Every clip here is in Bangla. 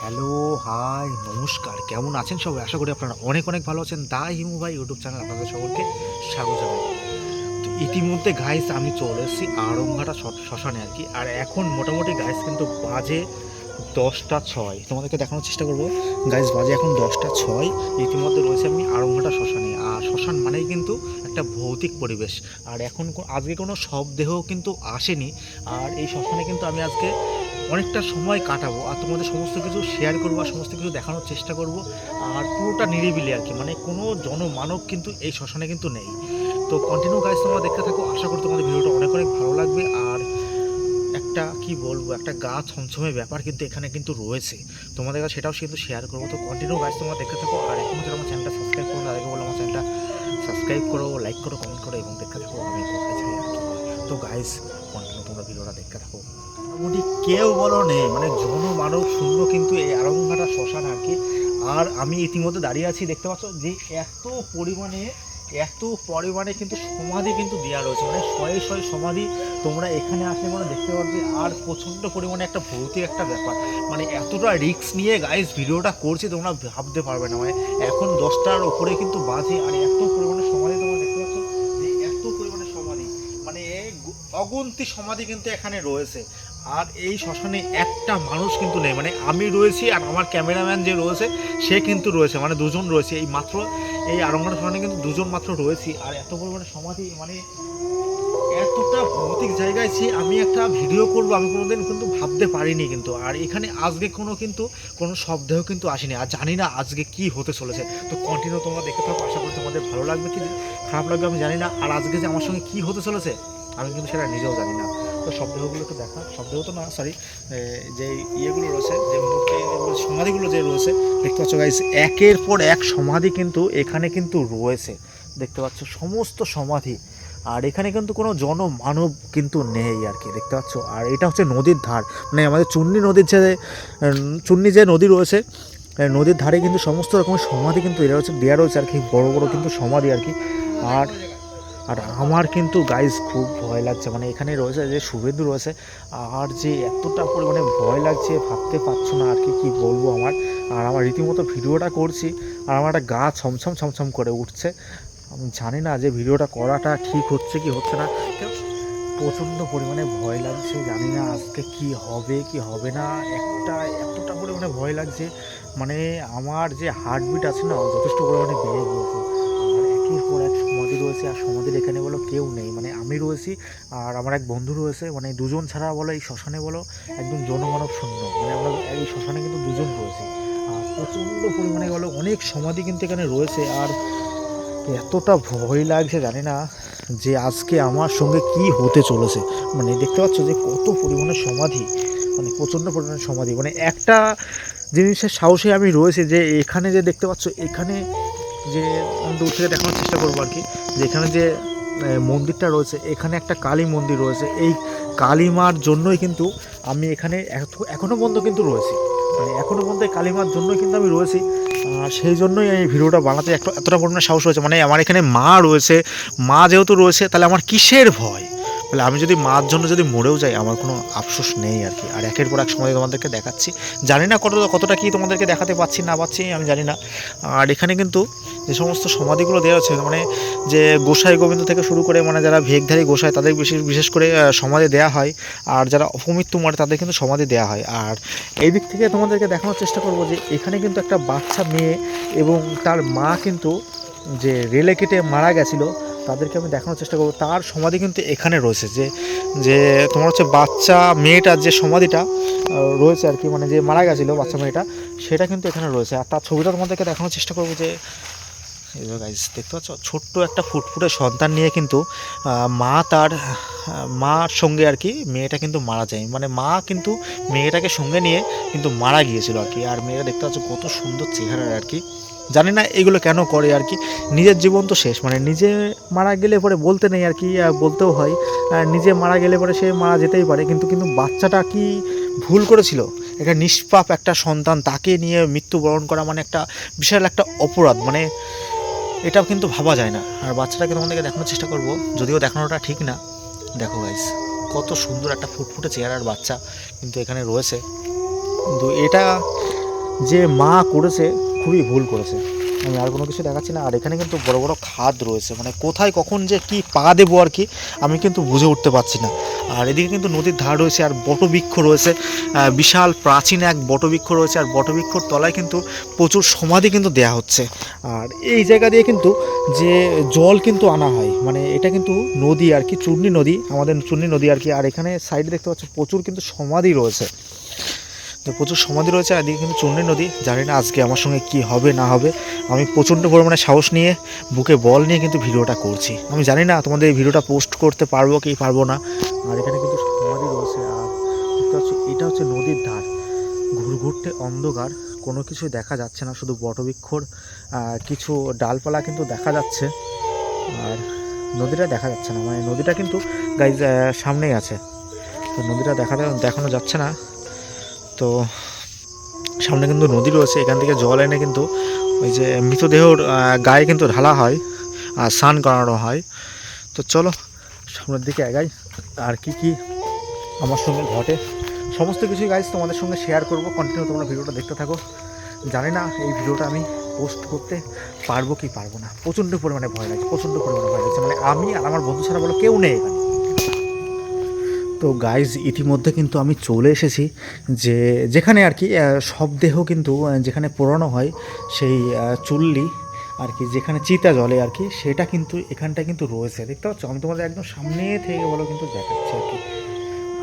হ্যালো, হাই, নমস্কার। কেমন আছেন সবাই? আশা করি আপনারা অনেক অনেক ভালো আছেন। দা হিমু ভাই ইউটিউব চ্যানেল আপনাদের সকলকে স্বাগত জানাই। তো ইতিমধ্যে গাইস আমি চলে এসেছি আড়ংঘাটা শ- শ্মশানে আর কি। আর এখন মোটামুটি গাইস কিন্তু বাজে দশটা ছয়। তোমাদেরকে দেখানোর চেষ্টা করব। গাইস বাজে এখন দশটা ছয়। ইতিমধ্যে রয়েছে আমি আড়ংঘাটা শ্মশানে। আর শ্মশান মানেই কিন্তু একটা ভৌতিক পরিবেশ। আর এখন আজকে কোনো শবদেহ কিন্তু আসেনি। আর এই শ্মশানে কিন্তু আমি আজকে অনেকটা সময় কাটাবো আর তোমাদের সমস্ত কিছু শেয়ার করব আর সমস্ত কিছু দেখানোর চেষ্টা করব। আর পুরোটা নিরিবিলি আর কি মানে কোনো জনমানব কিন্তু এই শ্মশানে কিন্তু নেই। তো কন্টিনিউ গাইজ তোমরা দেখতে থাকো, আশা করি তোমাদের ভিডিওটা অনেক অনেক ভালো লাগবে। আর একটা কি বলব, একটা গা ছমছমে ব্যাপার কিন্তু এখানে কিন্তু রয়েছে। তোমাদের কাছে সেটাও কিন্তু শেয়ার করব। তো কন্টিনিউ গাইজ তোমরা দেখতে থাকো। আর এখনও যারা আমার চ্যানেলটা সাবস্ক্রাইব করো তাদেরকে বলো আমার চ্যানেলটা সাবস্ক্রাইব করো লাইক করো কমেন্ট করো এবং দেখতে থাকো। আমি কি। তো গাইজ কন্টিনিউ তোমরা ভিডিওটা দেখতে থাকো। মোটামুটি কেউ বলো নেই মানে জনমানব শূন্য কিন্তু এই আরংঘাটা শ্মশান আর কি। আর আমি ইতিমধ্যে দাঁড়িয়ে আছি, দেখতে পাচ্ছ যে এত পরিমাণে এত পরিমাণে কিন্তু সমাধি কিন্তু দেওয়া রয়েছে। মানে শয়ে শয়ে সমাধি তোমরা এখানে আসলে মানে দেখতে পারবে, আর প্রচণ্ড পরিমাণে একটা ভৌতিক একটা ব্যাপার। মানে এতটা রিস্ক নিয়ে গাইস ভিডিওটা করছি, তোমরা ভাবতে পারবে না। মানে এখন দশটার ওপরে কিন্তু বাজে, আর এত পরিমাণে সমাধি তোমরা দেখতে পাচ্ছ যে এত পরিমাণে সমাধি। মানে অগুন্তি সমাধি কিন্তু এখানে রয়েছে। আর এই শ্মশানে একটা মানুষ কিন্তু নেই। মানে আমি রয়েছি আর আমার ক্যামেরাম্যান যে রয়েছে, সে কিন্তু রয়েছে। মানে দুজন রয়েছে। এই মাত্র এই আরঙ্গনা শ্মশানে কিন্তু দুজন মাত্র রয়েছি। আর এত পরিমাণে সমাধি মানে এতটা ভৌতিক জায়গায় যে আমি একটা ভিডিও করব, আমি কোনোদিন কিন্তু ভাবতে পারিনি কিন্তু। আর এখানে আজকে কোনো কিন্তু, কোনো শব্দেও কিন্তু আসেনি। আর জানি না আজকে কি হতে চলেছে। তো কন্টিনিউ তোমরা দেখে থাকো। আশা করি তোমাদের ভালো লাগবে কি খারাপ লাগবে আমি জানি না। আর আজকে যে আমার সঙ্গে কি হতে চলেছে, আমি কিন্তু সেটা নিজেও জানি না। তো শব্দগুলো একটু দেখা। শব্দও তো না সরি যে ইয়েগুলো রয়েছে, যে মূর্তি সমাধিগুলো যে রয়েছে, দেখতে পাচ্ছ গাইস একের পর এক সমাধি কিন্তু এখানে কিন্তু রয়েছে। দেখতে পাচ্ছ, সমস্ত সমাধি। আর এখানে কিন্তু কোনো জনমানব কিন্তু নেই আর কি, দেখতে পাচ্ছ। আর এটা হচ্ছে নদীর ধার। মানে আমাদের চুন্নি নদীর যে চুন্নি যে নদী রয়েছে নদীর ধারে কিন্তু সমস্ত রকমের সমাধি কিন্তু এরা হচ্ছে দেওয়া রয়েছে আর কি, বড় বড় কিন্তু সমাধি আর কি। আর আর আমার কিন্তু গাইজ খুব ভয় লাগছে মানে এখানে রয়েছে যে শুভেন্দু রয়েছে, আর যে এতটা পরিমাণে ভয় লাগছে, ভাবতে পারছ না আর কি, কী বলব আমার। আর আমার রীতিমতো ভিডিওটা করছি, আর আমার একটা গা ছমছম ছমছম করে উঠছে। আমি জানি না যে ভিডিওটা করাটা ঠিক হচ্ছে কি হচ্ছে না। প্রচণ্ড পরিমাণে ভয় লাগছে, জানি না আজকে কি হবে কি হবে না। একটা, এতটা পরিমাণে ভয় লাগছে মানে আমার যে হার্টবিট আছে না যথেষ্ট পরিমাণে বেড়ে গিয়েছে। আর একের পর এক সমাধি রয়েছে আর সমাধির এখানে বলো কেউ নেই। মানে আমি রয়েছি আর আমার এক বন্ধু রয়েছে মানে দুজন ছাড়া বলো এই শ্মশানে বলো একদম জনমানব শূন্য। মানে আমরা এই শ্মশানে কিন্তু দুজন রয়েছি। আর প্রচণ্ড পরিমাণে বলো অনেক সমাধি কিন্তু এখানে রয়েছে আর এতটা ভয় লাগছে জানি না যে আজকে আমার সঙ্গে কি হতে চলেছে। মানে দেখতে পাচ্ছ যে কত পরিমাণে সমাধি মানে প্রচণ্ড পরিমাণে সমাধি। মানে একটা জিনিসের সাহসে আমি রয়েছে যে এখানে যে দেখতে পাচ্ছ, এখানে যে দূর থেকে দেখানোর চেষ্টা করব আর কি, যে এখানে যে মন্দিরটা রয়েছে, এখানে একটা কালী মন্দির রয়েছে। এই কালীমার জন্যই কিন্তু আমি এখানে এত- এখনও পর্যন্ত কিন্তু রয়েছি। মানে এখনও পর্যন্ত এই কালীমার জন্যই কিন্তু আমি রয়েছি। আর সেই জন্যই এই ভিডিওটা বানাতে একটা, এতটা পরিমাণে সাহস হয়েছে। মানে আমার এখানে মা রয়েছে, মা যেহেতু রয়েছে, তাহলে আমার কিসের ভয়? বলে আমি যদি মার জন্য যদি মরেও যাই, আমার কোনো আফসোস নেই আর কি। আর একের পর এক সময় তোমাদেরকে দেখাচ্ছি। জানি না কত, কতটা কি তোমাদেরকে দেখাতে পাচ্ছি, না পাচ্ছি, আমি জানি না। আর এখানে কিন্তু যে সমস্ত সমাধিগুলো দেওয়া হচ্ছে মানে যে গোসাই গোবিন্দ থেকে শুরু করে মানে যারা ভেগধারী গোসাই, তাদের বিশেষ বিশেষ করে সমাধি দেওয়া হয়। আর যারা অপমৃত্যু মরে, তাদের কিন্তু সমাধি দেওয়া হয়। আর এই দিক থেকে তোমাদেরকে দেখানোর চেষ্টা করব যে, এখানে কিন্তু একটা বাচ্চা মেয়ে এবং তার মা কিন্তু যে রেলে কেটে মারা গেছিল, তাদেরকে আমি দেখানোর চেষ্টা করব। তার সমাধি কিন্তু এখানে রয়েছে যে যে তোমার হচ্ছে বাচ্চা মেয়েটার যে সমাধিটা রয়েছে আর কি মানে যে মারা গেছিল বাচ্চা মেয়েটা, সেটা কিন্তু এখানে রয়েছে। আর তার ছবিটা তোমাদেরকে দেখানোর চেষ্টা করব যে যে গাইজ দেখতে পাচ্ছ? ছোট্ট একটা ফুটফুটে সন্তান নিয়ে কিন্তু মা তার মার সঙ্গে আর কি মেয়েটা কিন্তু মারা যায়। মানে মা কিন্তু মেয়েটাকে সঙ্গে নিয়ে কিন্তু মারা গিয়েছিল আর কি। আর মেয়েটা দেখতে পাচ্ছ কত সুন্দর চেহারার আর কি। জানি না এগুলো কেন করে আর কি। নিজের জীবন তো শেষ মানে নিজে মারা গেলে পরে বলতে নেই আর কি বলতেও হয়। নিজে মারা গেলে পরে সে মারা যেতেই পারে, কিন্তু কিন্তু বাচ্চাটা কি ভুল করেছিল? একটা নিষ্পাপ একটা সন্তান, তাকে নিয়ে মৃত্যুবরণ করা মানে একটা বিশাল একটা অপরাধ। মানে এটাও কিন্তু ভাবা যায় না। আর বাচ্চাটাকে তোমাদেরকে দেখানোর চেষ্টা করব। যদিও দেখানোটা ঠিক না। দেখো গাইস কত সুন্দর একটা ফুটফুটে চেহারার বাচ্চা কিন্তু এখানে রয়েছে। কিন্তু এটা যে মা করেছে, খুবই ভুল করেছে। আমি আর কোনো কিছু দেখাচ্ছি না। আর এখানে কিন্তু বড় বড় খাদ রয়েছে। মানে কোথায় কখন যে কি পা দেবো আর কি, আমি কিন্তু বুঝে উঠতে পারছি না। আর এদিকে কিন্তু নদীর ধার রয়েছে আর বটবৃক্ষ রয়েছে। বিশাল প্রাচীন এক বটবৃক্ষ রয়েছে। আর বটবৃক্ষর তলায় কিন্তু প্রচুর সমাধি কিন্তু দেয়া হচ্ছে। আর এই জায়গা দিয়ে কিন্তু যে জল কিন্তু আনা হয় মানে এটা কিন্তু নদী আর কি, চূর্ণী নদী, আমাদের চূর্ণী নদী আর কি। আর এখানে সাইডে দেখতে পাচ্ছ প্রচুর কিন্তু সমাধি রয়েছে। তো প্রচুর সমাধি রয়েছে, আর এদিকে কিন্তু চূর্ণী নদী। জানি না আজকে আমার সঙ্গে কি হবে, না হবে। আমি প্রচণ্ড পরিমাণে সাহস নিয়ে, বুকে বল নিয়ে কিন্তু ভিডিওটা করছি। আমি জানি না তোমাদের এই ভিডিওটা পোস্ট করতে পারব কি পারব না। আর এখানে কিন্তু সমাধি রয়েছে, আর এটা হচ্ছে নদীর ধার। ঘুরঘুরতে অন্ধকার, কোনো কিছু দেখা যাচ্ছে না, শুধু বটবৃক্ষর কিছু ডালপালা কিন্তু দেখা যাচ্ছে। আর নদীটা দেখা যাচ্ছে না মানে নদীটা কিন্তু গাইজ সামনেই আছে। তো নদীটা দেখা দেখানো যাচ্ছে না। তো সামনে কিন্তু নদী রয়েছে, এখান থেকে জল এনে কিন্তু ওই যে মৃতদেহর গায়ে কিন্তু ঢালা হয়, আর স্নান করানো হয়। তো চলো, সামনের দিকে এগাই, আর কি কি আমার সঙ্গে ঘটে। সমস্ত কিছুই গাইজ তোমাদের সঙ্গে শেয়ার করব কন্টিনিউ তোমরা ভিডিওটা দেখতে থাকো। জানি না এই ভিডিওটা আমি পোস্ট করতে পারব কি পারব না। প্রচণ্ড পরিমাণে ভয় লাগছে, প্রচণ্ড পরিমাণে ভয় লাগছে। মানে আমি আর আমার বন্ধু ছাড়া বলো কেউ নেই এখানে। তো গাইজ ইতিমধ্যে কিন্তু আমি চলে এসেছি যে, যেখানে আর কি সব দেহ কিন্তু যেখানে পোড়ানো হয় সেই চুল্লি, আর কি, যেখানে চিতা জলে আর কি, সেটা কিন্তু এখানটা কিন্তু রয়েছে। দেখতে পাচ্ছ? আমি তোমাদের একদম সামনে থেকে বলো কিন্তু দেখাচ্ছি আর কি।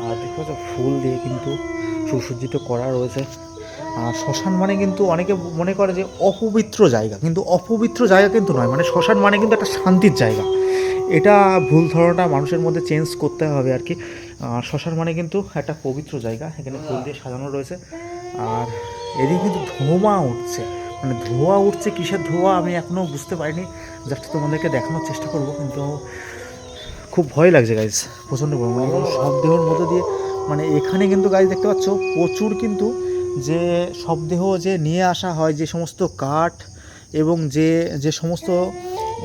আর দেখতে পাচ্ছ? ফুল দিয়ে কিন্তু সুসজ্জিত করা রয়েছে। আর শ্মশান মানে কিন্তু অনেকে মনে করে যে অপবিত্র জায়গা, কিন্তু অপবিত্র জায়গা কিন্তু নয় মানে শ্মশান মানে কিন্তু একটা শান্তির জায়গা। এটা ভুল ধারণাটা মানুষের মধ্যে চেঞ্জ করতে হবে আর কি। শ্মশান মানে কিন্তু একটা পবিত্র জায়গা, এখানে ফুল দিয়ে সাজানো রয়েছে। আর এদিকে কিন্তু ধোঁয়া উঠছে। মানে ধোঁয়া উঠছে, কিসের ধোঁয়া আমি এখনও বুঝতে পারিনি। জাস্ট তোমাদেরকে দেখানোর চেষ্টা করব, কিন্তু খুব ভয় লাগছে গাইজ প্রচণ্ড ভয়। মানে এগুলো সব দেহর মধ্যে দিয়ে মানে এখানে কিন্তু গাইজ দেখতে পাচ্ছ, প্রচুর কিন্তু যে সব দেহ যে নিয়ে আসা হয়, যে সমস্ত কাঠ এবং যে যে সমস্ত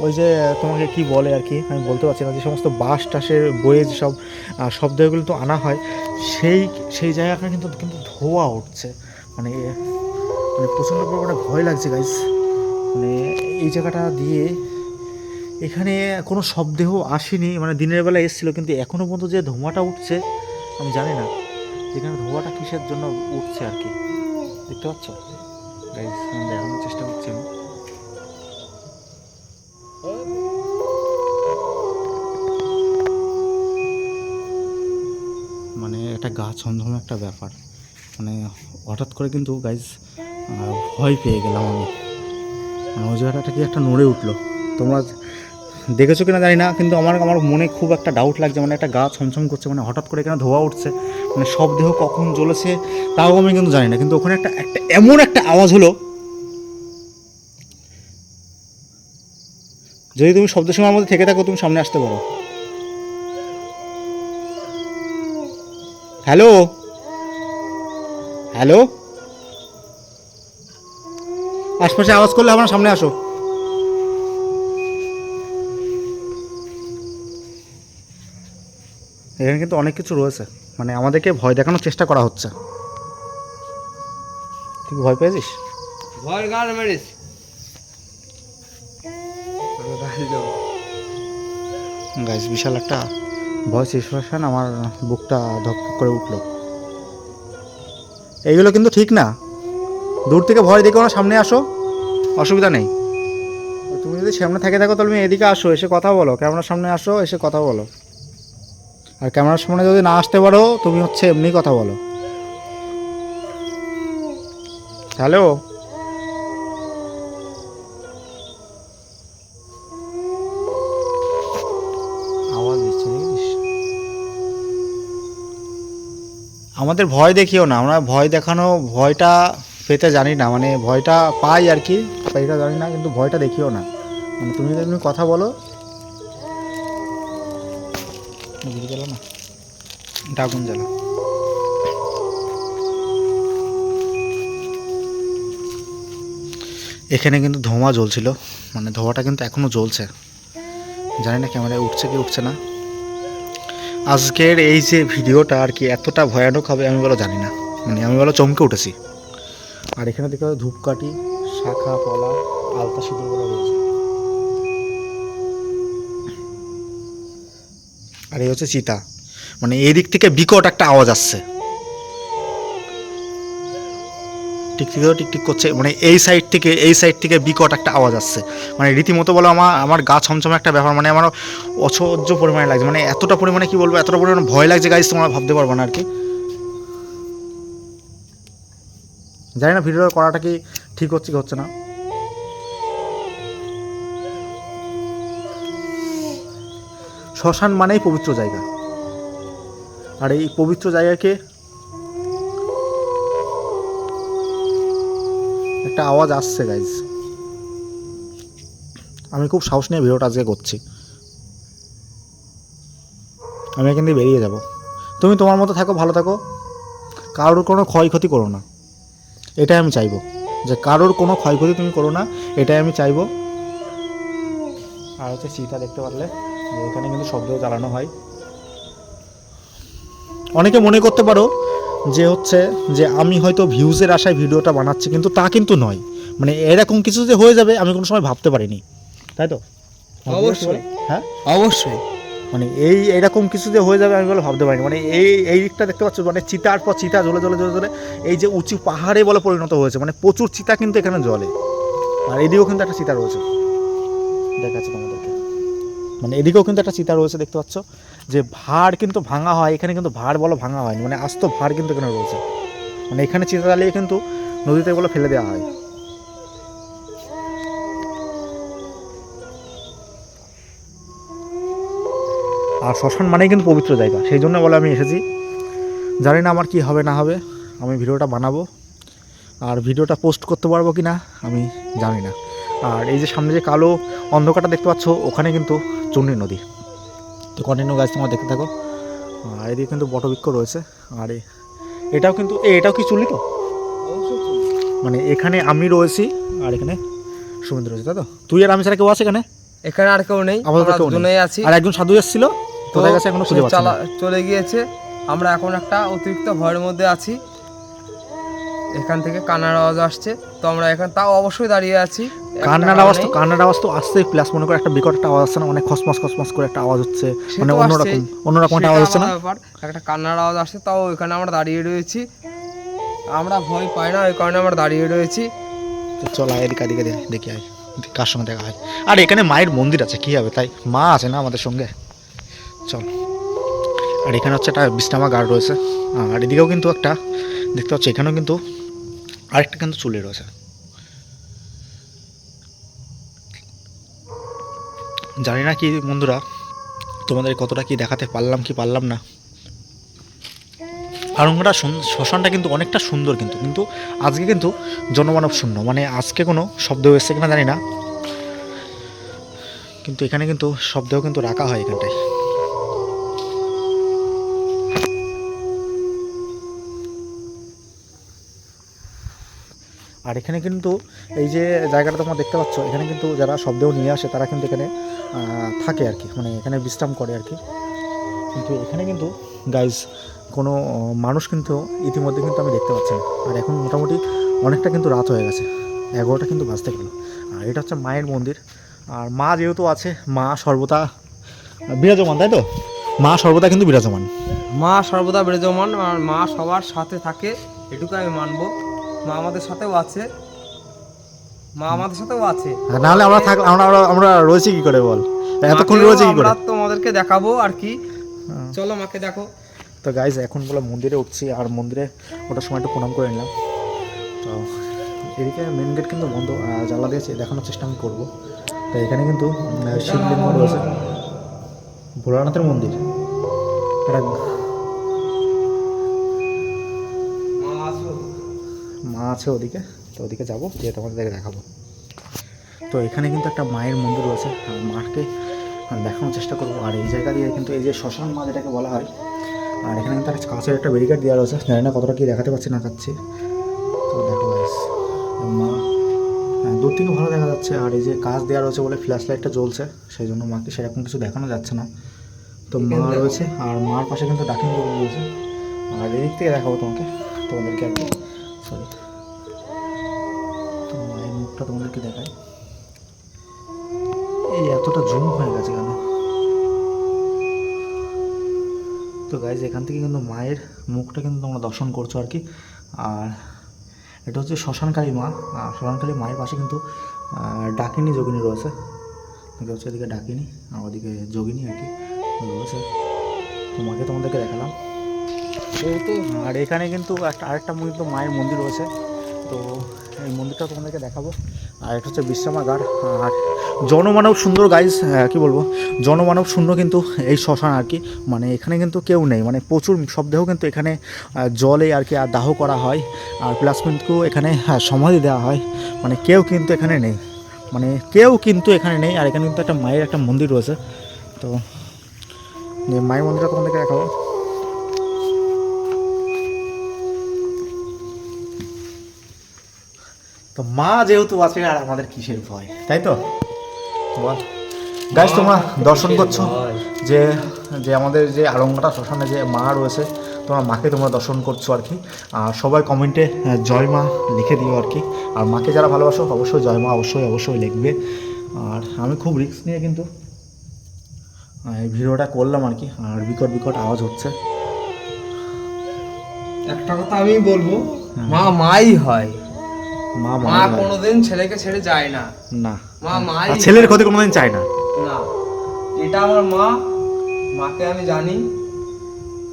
ওই যে তোমাকে কি বলে আর কি, আমি বলতে পারছি না, যে সমস্ত বাঁশ টাসের বয়ে যেসব শব্দগুলো তো আনা হয়, সেই সেই জায়গাটা কিন্তু কিন্তু ধোয়া উঠছে। মানে মানে প্রচণ্ড পরিমাণে ভয় লাগছে গাইস মানে এই জায়গাটা দিয়ে এখানে কোনো শব্দেহ আসেনি মানে দিনের বেলা এসেছিল, কিন্তু এখনও পর্যন্ত যে ধোঁয়াটা উঠছে, আমি জানি না যেখানে ধোঁয়াটা কিসের জন্য উঠছে আর কি। দেখতে পাচ্ছ? আমি দেখানোর চেষ্টা করছি আমি মানে একটা গা ছমছম একটা ব্যাপার। মানে হঠাৎ করে কিন্তু গাইজ ভয় পেয়ে গেলাম আমি। মানে ওই জায়গাটা কি একটা নড়ে উঠল। তোমরা দেখেছ কিনা জানি না, কিন্তু আমার আমার মনে খুব একটা ডাউট লাগছে মানে একটা গা ছমছম করছে মানে হঠাৎ করে এখানে ধোয়া উঠছে মানে সব দেহ কখন জ্বলেছে, তাও আমি কিন্তু জানি না। কিন্তু ওখানে একটা একটা, এমন একটা আওয়াজ হলো, যদি তুমি শব্দ সীমার মধ্যে থেকে থাকো, তুমি সামনে আসতে পারো। হ্যালো? হ্যালো? আশপাশে আওয়াজ করলে আমার সামনে আসো। এখানে কিন্তু অনেক কিছু রয়েছে। মানে আমাদেরকে ভয় দেখানোর চেষ্টা করা হচ্ছে। তুই ভয় পেয়েছিস? ভয় গান মেরিস? গাইস বিশাল একটা ভয় সিচুয়েশন আমার বুকটা ধক করে উঠল। এইগুলো কিন্তু ঠিক না। দূর থেকে ভয় দেখে ওরা সামনে আসো। অসুবিধা নেই। তুমি যদি সামনে থেকে থাকো, তাহলে তুমি এদিকে আসো, এসে কথা বলো। ক্যামেরার সামনে আসো, এসে কথা বলো। আর ক্যামেরার সামনে যদি না আসতে পারো, তুমি হচ্ছে এমনি কথা বলো। হ্যালো? আমাদের ভয় দেখিও না, আমরা ভয় দেখানো ভয়টা পেতে জানি না মানে ভয়টা পাই আর কি এটা জানি না, কিন্তু ভয়টা দেখিও না। মানে তুমি এমনি কথা বলো। গেল না? এটা জ্বালা এখানে কিন্তু ধোঁয়া জ্বলছিল মানে ধোঁয়াটা কিন্তু এখনও জ্বলছে। জানি না ক্যামেরায় উঠছে কি উঠছে না। আজকের এই যে ভিডিওটা আর কি এতটা ভয়ানক হবে আমি বলো জানি না। মানে আমি বলো চমকে উঠেছি। আর এখানে পাচ্ছ ধূপকাঠি, শাখা, পলা, আলতা সিঁদুর রয়েছে আর এই হচ্ছে চিতা। মানে এই দিক থেকে বিকট একটা আওয়াজ আসছে। টিকটিকেও টিকটিক করছে। মানে এই সাইড থেকে, এই সাইড থেকে বিকট একটা আওয়াজ আসছে। মানে রীতিমতো বলো আমার আমার গা ছমছমে একটা ব্যাপার মানে আমার অসহ্য পরিমাণে লাগছে। মানে এতটা পরিমাণে কি বলব, এতটা পরিমাণে ভয় লাগছে গাইজ তোমরা ভাবতে পারব না আর কি। জানি না ভিডিও করাটা কি ঠিক হচ্ছে কি হচ্ছে না। শ্মশান মানেই পবিত্র জায়গা। আর এই পবিত্র জায়গাকে একটা আওয়াজ আসছে গাইজ আমি খুব সাহস নিয়ে ভিডিওটা আজকে করছি। আমি এখান থেকে বেরিয়ে যাব। তুমি তোমার মতো থাকো, ভালো থাকো। কারোর কোনো ক্ষয়ক্ষতি করো না। এটাই আমি চাইব। যে কারোর কোনো ক্ষয়ক্ষতি তুমি করো না, এটাই আমি চাইব। আর হচ্ছে চিতা দেখতে পারলে এখানে কিন্তু শব্দ চালানো হয়। অনেকে মনে করতে পারো যে হচ্ছে যে আমি হয়তো ভিউজের আশায় ভিডিওটা বানাচ্ছি কিন্তু তা কিন্তু নয়। মানে এরকম কিছু যে হয়ে যাবে আমি কোনো সময় ভাবতে পারিনি। তাই তো? অবশ্যই। হ্যাঁ? অবশ্যই। মানে এই এরকম কিছু যে হয়ে যাবে আমি বলে ভাবতে পারিনি। মানে এই এই দিকটা দেখতে পাচ্ছ মানে চিতার পর চিতা জ্বলে জ্বলে জ্বলে জ্বলে এই যে উঁচু পাহাড়ে বলে পরিণত হয়েছে মানে প্রচুর চিতা কিন্তু এখানে জলে আর এদিকেও কিন্তু একটা চিতা রয়েছে। দেখাচ্ছে তোমাদেরকে। মানে এদিকেও কিন্তু একটা চিতা রয়েছে দেখতে পাচ্ছ? যে ভাড় কিন্তু ভাঙা হয়, এখানে কিন্তু ভাড় বলো ভাঙা হয়নি মানে আস্ত ভাড় কিন্তু এখানে রয়েছে। মানে এখানে চিতা জ্বালিয়ে কিন্তু নদীতে বলে ফেলে দেওয়া হয়। আর শ্মশান মানেই কিন্তু পবিত্র জায়গা, সেই জন্য বলে আমি এসেছি। জানি না আমার কি হবে, না হবে, আমি ভিডিওটা বানাবো। আর ভিডিওটা পোস্ট করতে পারব কি না, আমি জানি না। আর এই যে সামনে যে কালো অন্ধকারটা দেখতে পাচ্ছ, ওখানে কিন্তু চুন্নি নদী। তো কন্টিনিউ গাছ তোমরা দেখতে থাকো। আর এদিকে কিন্তু বটবৃক্ষ রয়েছে। আর এটাও কিন্তু এটাও কি চুল্লি তো? মানে এখানে আমি রয়েছি আর এখানে সুমিন্দ্র রয়েছে তাই তো? তুই আর আমি ছাড়া কেউ আছে এখানে? এখানে আর কেউ নেই আমরা দুজনেই আছি। আর একজন সাধু এসেছিল তো কোথায় গেছে এখনও খুঁজে পাচ্ছি চলে গিয়েছে। আমরা এখন একটা অতিরিক্ত ভয়ের মধ্যে আছি। এখান থেকে কান্নার আওয়াজ আসছে। তো আমরা এখন তাও অবশ্যই দাঁড়িয়ে আছি। কান্নার আওয়াজ তো। কান্নার আওয়াজ তো আসছেই প্লাস মনে করে একটা বিকট একটা আওয়াজ আসছে না অনেক খসমস খসমস করে একটা আওয়াজ হচ্ছে মানে অন্যরকম। অন্যরকম একটা আওয়াজ হচ্ছে না? একটা কান্নার আওয়াজ আসছে তাও এখানে আমরা দাঁড়িয়ে রয়েছি। আমরা ভয় পাই না ওই কারণে আমরা দাঁড়িয়ে রয়েছি। চল আয় এদিকে এদিকে দেখি আয় কার সঙ্গে দেখা হয়। আর এখানে মায়ের মন্দির আছে কি হবে তাই? মা আছে না আমাদের সঙ্গে? চল। আর এখানে হচ্ছে একটা বিশ্রামা গার্ড রয়েছে। আর এদিকেও কিন্তু একটা দেখতে পাচ্ছি এখানেও কিন্তু আরেকটা কিন্তু চুলি রয়েছে। জানি না কি বন্ধুরা, তোমাদের কতটা কি দেখাতে পারলাম কি পারলাম না। আরঙ্গটা শ্মশানটা কিন্তু অনেকটা সুন্দর কিন্তু কিন্তু আজকে কিন্তু জনমানব শূন্য মানে আজকে কোনো শব্দ এসছে কিনা জানি না। কিন্তু এখানে কিন্তু শব্দও কিন্তু রাখা হয় এখানটায়। আর এখানে কিন্তু এই যে জায়গাটা তোমরা দেখতে পাচ্ছ, এখানে কিন্তু যারা শব্দও নিয়ে আসে তারা কিন্তু এখানে থাকে আর কি মানে এখানে বিশ্রাম করে আর কি। কিন্তু এখানে কিন্তু গাইজ কোনো মানুষ কিন্তু ইতিমধ্যে কিন্তু আমি দেখতে পাচ্ছি না। আর এখন মোটামুটি অনেকটা কিন্তু রাত হয়ে গেছে, এগারোটা কিন্তু বাজতে গেল। আর এটা হচ্ছে মায়ের মন্দির। আর মা যেহেতু আছে, মা সর্বদা বিরাজমান, তাই তো? মা সর্বদা কিন্তু বিরাজমান। মা সর্বদা বিরাজমান, আর মা সবার সাথে থাকে, এটুকু আমি মানবো। মা আমাদের সাথেও আছে। মা আমাদের সাথেও আছে। নাহলে আমরা থাক আমরা আমরা- রয়েছি কি করে বল? এতক্ষণ রয়েছে কি করে? তোমাদেরকে দেখাবো আর কি। চলো মাকে দেখো। তো গাইজ এখন বলে মন্দিরে উঠছি আর মন্দিরে ওটার সময় একটু প্রণাম করে নিলাম। তো এদিকে মেন গেট কিন্তু বন্ধ জ্বালা দিয়েছে দেখানোর চেষ্টা আমি করব। তো এখানে কিন্তু শিবলিঙ্গ রয়েছে। ভোলানাথের মন্দির। এটা মা আছে ওদিকে। ওদিকে যাব গিয়ে তোমাদেরকে দেখাবো। তো এখানে কিন্তু একটা মায়ের মন্দির রয়েছে আর মাকে দেখানোর চেষ্টা করব। আর এই জায়গা দিয়ে কিন্তু এই যে শ্মশান মা যেটাকে বলা হয় আর এখানে কিন্তু একটা কাঁচের একটা ব্যারিকেড দেওয়া রয়েছে জানি না কতটা কি দেখাতে পারছি না কাচ্ছি তো দেখো মা হ্যাঁ, দূর থেকে ভালো দেখা যাচ্ছে আর এই যে কাজ দেওয়া রয়েছে বলে ফ্ল্যাশ লাইটটা জ্বলছে সেই জন্য মাকে সেরকম কিছু দেখানো যাচ্ছে না। তো মা রয়েছে আর মার পাশে কিন্তু ডাকিং রয়েছে আর এদিক থেকে দেখাবো তোমাকে তোমাদেরকে আর কি সরি মুখটা তোমাদেরকে দেখাই। এই এতটা জুম হয়ে গেছে কেন? তো গাইজ এখান থেকে কিন্তু মায়ের মুখটা কিন্তু তোমরা দর্শন করছ আর কি। আর এটা হচ্ছে শ্মশানকালী মা। আর শ্মশানকালী মায়ের পাশে কিন্তু ডাকিনী যোগিনী রয়েছে। এটা হচ্ছে এদিকে ডাকিনী আর ওদিকে যোগিনী আর কি রয়েছে। তোমাকে তোমাদেরকে দেখালাম। আর এখানে কিন্তু আরেকটা কিন্তু মায়ের মন্দির রয়েছে। তো এই মন্দিরটা তোমাদেরকে দেখাবো। আর এটা হচ্ছে বিশ্রামাগার আর জনমানব সুন্দর গাইজ কি বলব? জনমানব শূন্য কিন্তু এই শ্মশান আর কি মানে এখানে কিন্তু কেউ নেই মানে প্রচুর শব্দেহ কিন্তু এখানে জলে আর কি আর দাহ করা হয় আর প্লাস কিন্তু এখানে হ্যাঁ, সমাধি দেওয়া হয় মানে কেউ কিন্তু এখানে নেই মানে কেউ কিন্তু এখানে নেই আর এখানে কিন্তু একটা মায়ের একটা মন্দির রয়েছে তো মায়ের মন্দিরটা তোমাদেরকে দেখাবো? তো মা যেহেতু আছে আর আমাদের কিসের ভয়? তাই তো? বল গাইস তোমরা দর্শন করছ যে যে আমাদের যে আলঙ্গাটা শ্মশানে যে মা রয়েছে তোমরা মাকে তোমরা দর্শন করছ আর কি। আর সবাই কমেন্টে জয় মা লিখে দিও আর কি। আর মাকে যারা ভালোবাসো অবশ্যই জয় মা অবশ্যই অবশ্যই লিখবে। আর আমি খুব রিস্ক নিয়ে কিন্তু এই ভিডিওটা করলাম আর কি। আর বিকট বিকট আওয়াজ হচ্ছে। একটা কথা আমি বলব মা মাই হয়। মা মা মা কোনোদিন ছেলেকে ছেড়ে যায় না। না। মা আর ছেলের ক্ষতি কোনোদিন চায় না। না। এটা আমার মা। মাকে আমি জানি।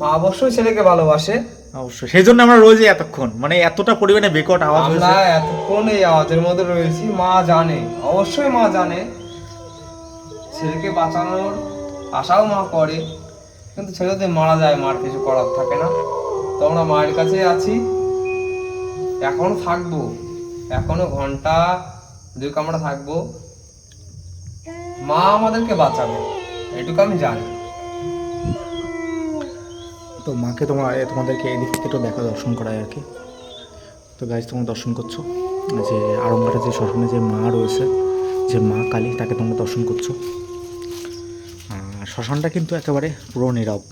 মা অবশ্যই ছেলেকে ভালোবাসে। অবশ্যই। সেই জন্য আমরা রোজই এতক্ষণ। মানে এতটা পরিমাণে বিকট আওয়াজ আমরা এতক্ষণ এই আওয়াজের মধ্যে রয়েছি। মা জানে। অবশ্যই মা জানে। ছেলেকে বাঁচানোর আশাও মা করে। কিন্তু ছেলে যদি মারা যায় মার কিছু করার থাকে না। তো আমরা মায়ের কাছে আছি। এখনও থাকব। এখনও ঘণ্টা দুই আমরা থাকব। মা আমাদেরকে বাঁচাবে এটুকু আমি জানি। তো মাকে তোমার তোমাদেরকে এদিক থেকে একটু দেখা দর্শন করায় আর কি। তো গাইজ তোমরা দর্শন করছ? যে আরম্ভটা যে শ্মশানে যে মা রয়েছে, যে মা কালী, তাকে তোমরা দর্শন করছ। শ্মশানটা কিন্তু একেবারে পুরো নীরব।